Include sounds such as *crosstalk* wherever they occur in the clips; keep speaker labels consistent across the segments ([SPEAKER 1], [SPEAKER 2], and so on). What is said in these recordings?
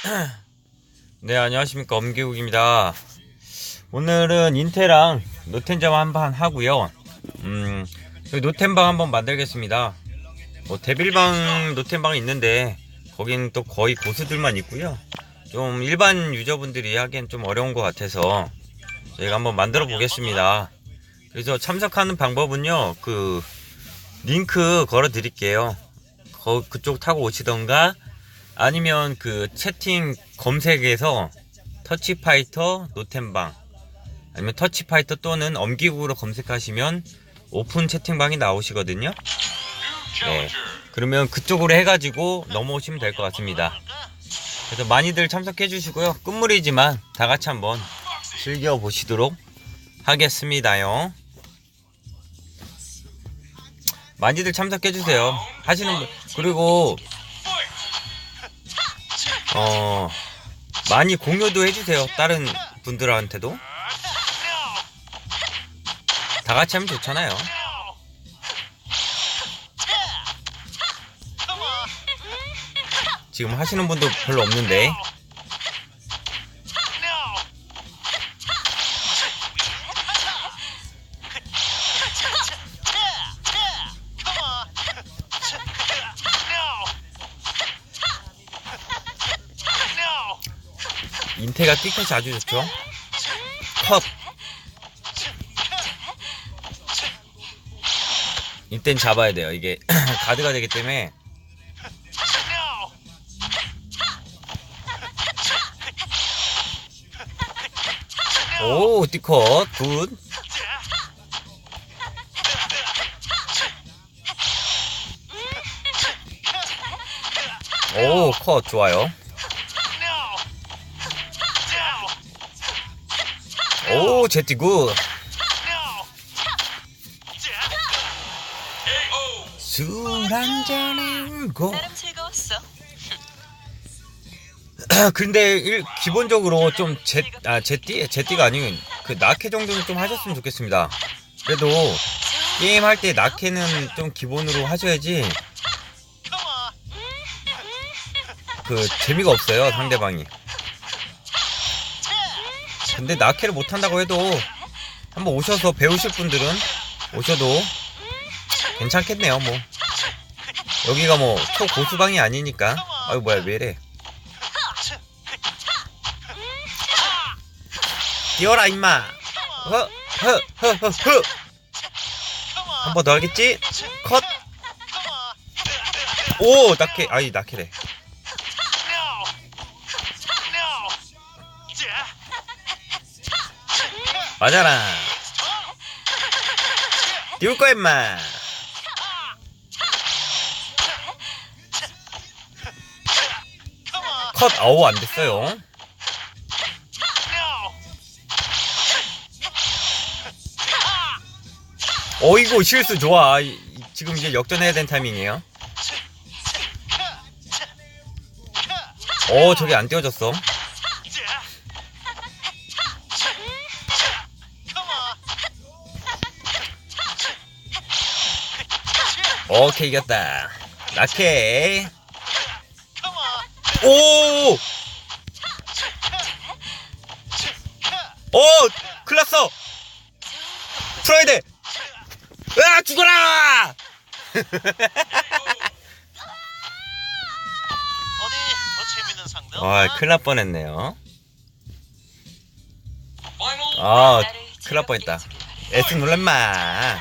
[SPEAKER 1] *clears throat* 네, 안녕하십니까. 엄기국입니다. 오늘은 인테랑 노텐점 한판 하고요. 음, 노텐방 한번 만들겠습니다. 뭐, 데빌방 노텐방이 있는데, 거긴 또 거의 고수들만 있고요. 좀 일반 유저분들이 하기엔 좀 어려운 것 같아서, 저희가 한번 만들어 보겠습니다. 그래서 참석하는 방법은요, 그, 링크 걸어 드릴게요. 거, 그쪽 타고 오시던가, 아니면 그 채팅 검색에서 터치파이터 노템방 아니면 터치파이터 또는 엄기국으로 검색하시면 오픈 채팅방이 나오시거든요. 네. 그러면 그쪽으로 해가지고 넘어오시면 될 것 같습니다. 그래서 많이들 참석해 주시고요. 끝물이지만 다 같이 한번 즐겨 보시도록 하겠습니다요. 많이들 참석해 주세요. 하시는 분 그리고 어 많이 공유도 해주세요 다른 분들한테도. 다 같이 하면 좋잖아요. 지금 하시는 분도 별로 없는데 인테가 킥컷이 아주 좋죠? 컷. 이땐 잡아야 돼요. 이게 *clears throat* 가드가 되기 때문에. 오 띠컷. 굿. 오, 컷. 좋아요. 오, 제티 굿. 술 한잔에 울고.
[SPEAKER 2] 나름 즐거웠어. *clears throat*
[SPEAKER 1] 근데 일, 기본적으로 좀 제, 아, 제띠, 제띠가 아니고 그 나케 정도는 좀 하셨으면 좋겠습니다. 그래도 게임 할때 나케는 좀 기본으로 하셔야지 그 재미가 없어요 상대방이. 근데 나케를 못 한다고 해도 한번 오셔서 배우실 분들은 오셔도 괜찮겠네요 뭐. 여기가 뭐 초고수방이 아니니까. 아유 뭐야 왜 이래. 뛰어라 임마 허허허허허 한 번 더 하겠지 컷 오 낙해 아이 낙해래 맞아라. 띄울 거야 임마. 컷 아우 안 됐어요. 어이구 실수 좋아. 지금 이제 역전해야 되는 타이밍이에요. 어 저게 안 띄워졌어 오케이 이겼다 낙해 오! 오! 클났어! 풀어야 돼! 으아! 죽어라!
[SPEAKER 3] 어디 더 재밌는 상대
[SPEAKER 1] 아, 큰일 날 뻔했네요. 아, 큰일 날 뻔했다. S 눌렀마.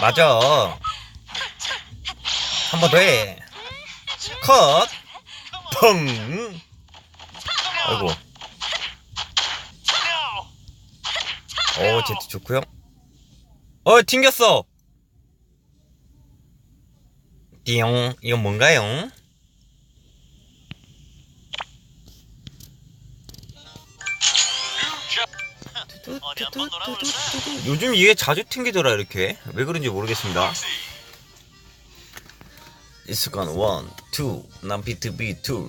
[SPEAKER 1] 맞아. 한 번 더 해. 컷! 펑! 아이고. 오, 제트 좋고요 어, 튕겼어! 띠용, 이건 뭔가요? 요즘 이게 자주 튕기더라 이렇게 왜 그런지 모르겠습니다 익숙한 1, 2, 남피트비 2, 3,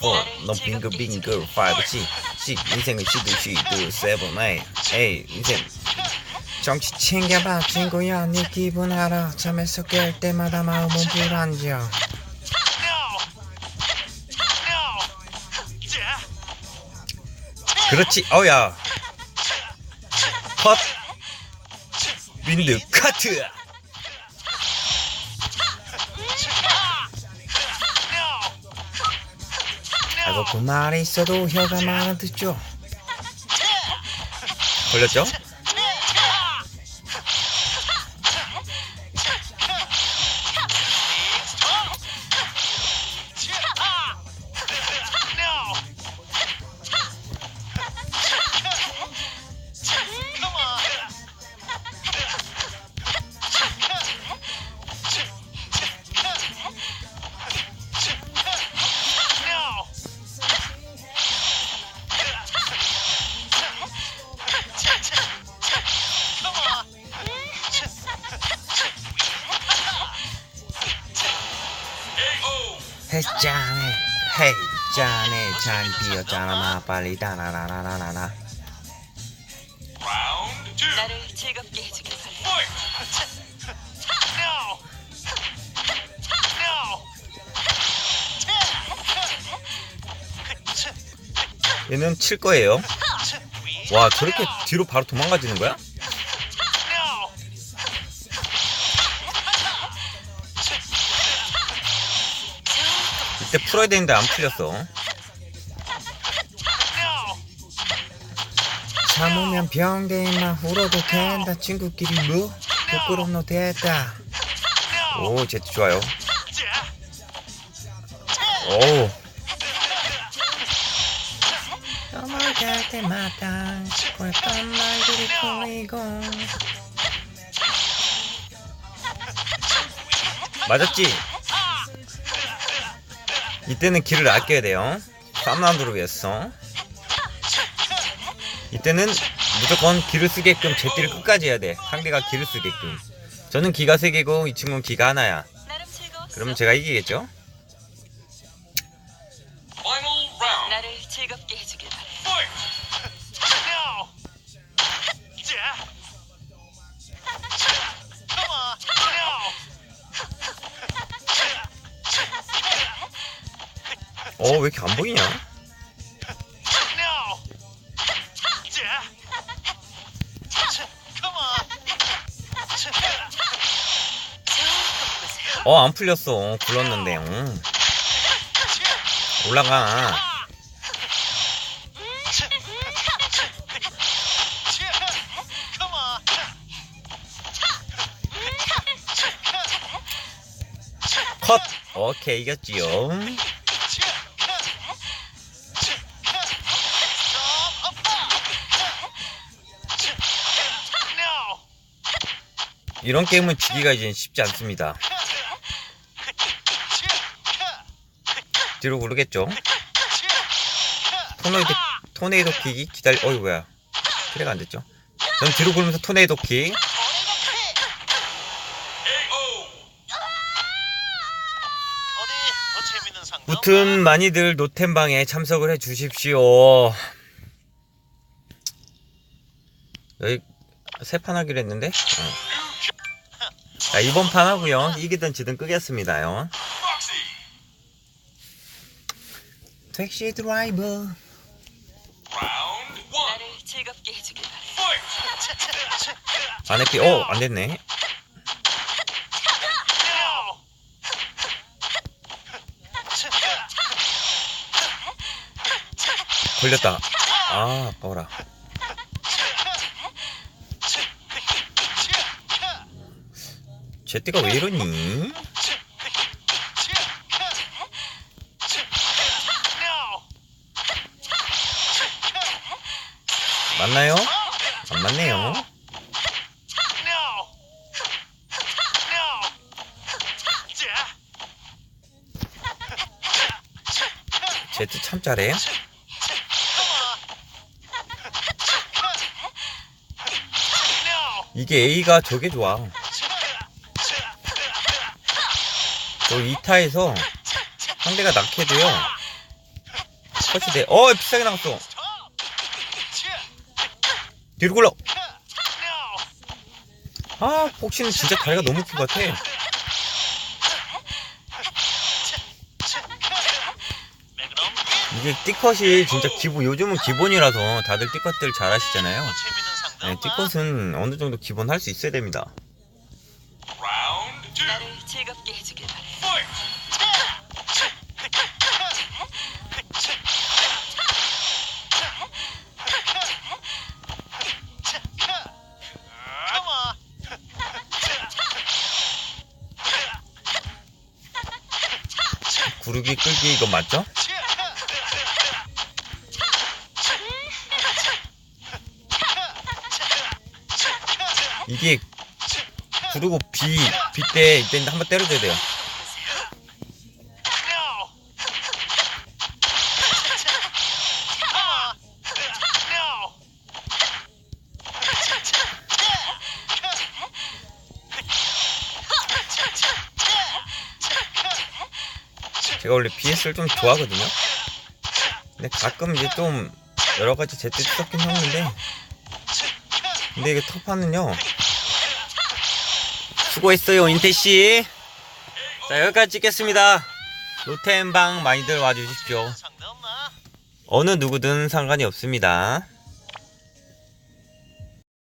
[SPEAKER 1] 4, 넘빙글빙글 5, 6, 6, 인생은 시두 시두 7, 8, 8, 인생 정치 챙겨봐 친구야. 네 기분 알아. 잠에서 깰 때마다 마음은 불안정. 그렇지. 어야. 헛 윈드 카트 아이고 그 말이 있어도 혀가 많아 듣죠 걸렸죠? 잔 비었잖아 마 빨리. 다나나나나나.
[SPEAKER 2] 나를 즐겁게 해주길 바래.
[SPEAKER 1] 얘는 칠 거예요. 와 저렇게 뒤로 바로 도망가지는 거야? 이때 풀어야 되는데 안 풀렸어 참으면 병대만 울어도 된다. 친구끼리 뭐 부끄럽노 됐다. 오 제트 좋아요. 오. 넘어갈 때마다 고였던 말들이 보이고. 맞았지? 이때는 길을 아껴야 돼요. 3라운드를 위해서 이때는 무조건 길을 쓰게끔 제띠를 끝까지 해야 돼 상대가 길을 쓰게끔 저는 기가 3개고 이 친구는 기가 하나야. 그러면 제가 이기겠죠?
[SPEAKER 2] 나를 즐겁게 해주길 바래.
[SPEAKER 1] 어왜 이렇게 안 보이냐? 어 안 풀렸어. 굴렀는데 응. 올라가. 컷. 오케이 이겼지요. 이런 게임은 지기가 이제 쉽지 않습니다 뒤로 구르겠죠? 토네이도 토네이도 킥이 기다리 어이 뭐야. 플레이가 안 됐죠? 전 뒤로 굴면서 토네이도 킥? 무튼 많이들 노템방에 참석을 해 주십시오. 여기 세 판 하기로 했는데? 어. 자 이번 판 하고요. 이기든 지든 끄겠습니다요 택시 드라이버
[SPEAKER 2] 나를 즐겁게 해주길 바래.
[SPEAKER 1] 안에 피, 어, 안 됐네. 걸렸다. 아, 아까워라. 제띠가 왜 이러니? 맞나요? 안 맞네요. 제띠 참 잘해. 이게 A가 저게 좋아. 저 2타에서 상대가 낙해도요. 돼. 어, 비싸게 나갔어. 뒤로 굴러. 아, 복시는 진짜 다리가 너무 큰 것 같아. 이게 띠컷이 진짜 기본 요즘은 기본이라서 다들 띠컷들 잘 하시잖아요. 네? 띠컷은 어느 정도 기본 할 수 있어야 됩니다. 구르기 끌기 이거 맞죠? 이게 구르고 비, 빗대 이때 한번 때려줘야 돼요. 제가 원래 BS를 좀 좋아하거든요. 근데 가끔 이제 좀 여러 가지 제때 섞긴 하는데, 근데 이게 터파는요. 수고했어요, 인태씨. 자, 여기까지 찍겠습니다. 로텐방 많이들 와주십시오. 어느 누구든 상관이 없습니다.